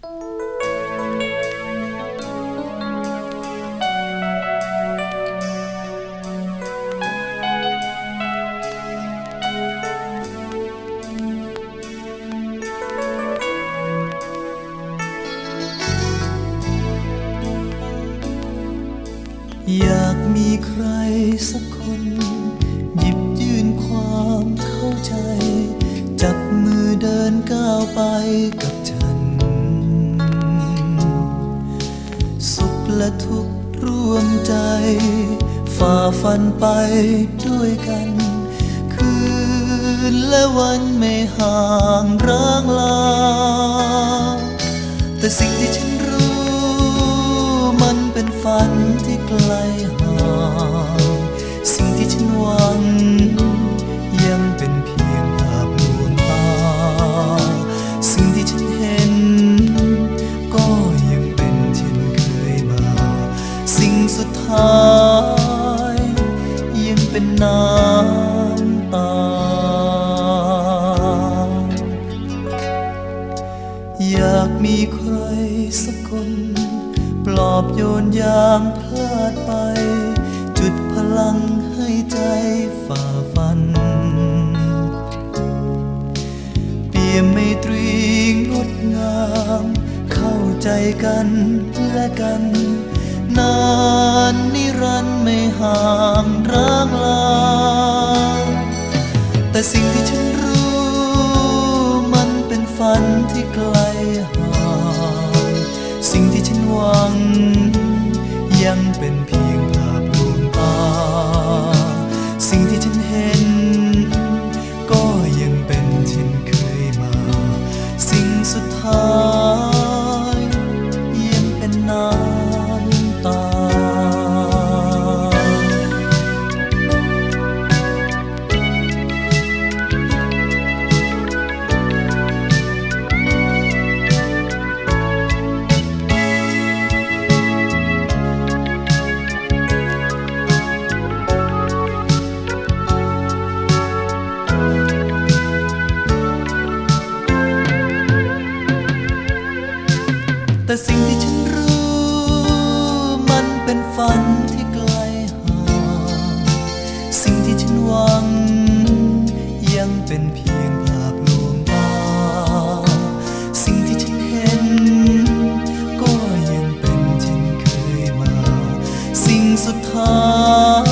อยากมีใครสักคน หยิบยื่นความเข้าใจ จับมือเดินก้าวไปกับฉันสุ และทุกข์ร่วมใจ ฝ่าฟันไปด้วยกัน คืนและวันไม่ห่างร้างลา แต่สิ่งที่ฉันรู้ มันเป็นฝันที่ไกลห่าง สิ่งที่ฉันหวัง ยังเป็นเพียง เป็นน้ำตา อยากมีใครสักคน ปลอบโยนยามพลาดไป จุดพลังให้ใจฝ่าฟัน เปี่ยมไมตรีงดงาม เข้าใจกันและกัน นานนิรันดร์ไม่ห่างร้างลา แต่สิ่งที่ฉันรู้มันเป็นฝันที่ไกลห่าง สิ่งที่ฉันหวังยังเป็นเพียง แต่สิ่งที่ฉันรู้ มันเป็นฝันที่ไกลห่างสิ่งที่ฉันหวัง ยังเป็นเพียงภาพลวงตา สิ่งที่ฉันเห็น ก็ยังเป็นเช่นเคยมา สิ่งสุดท้าย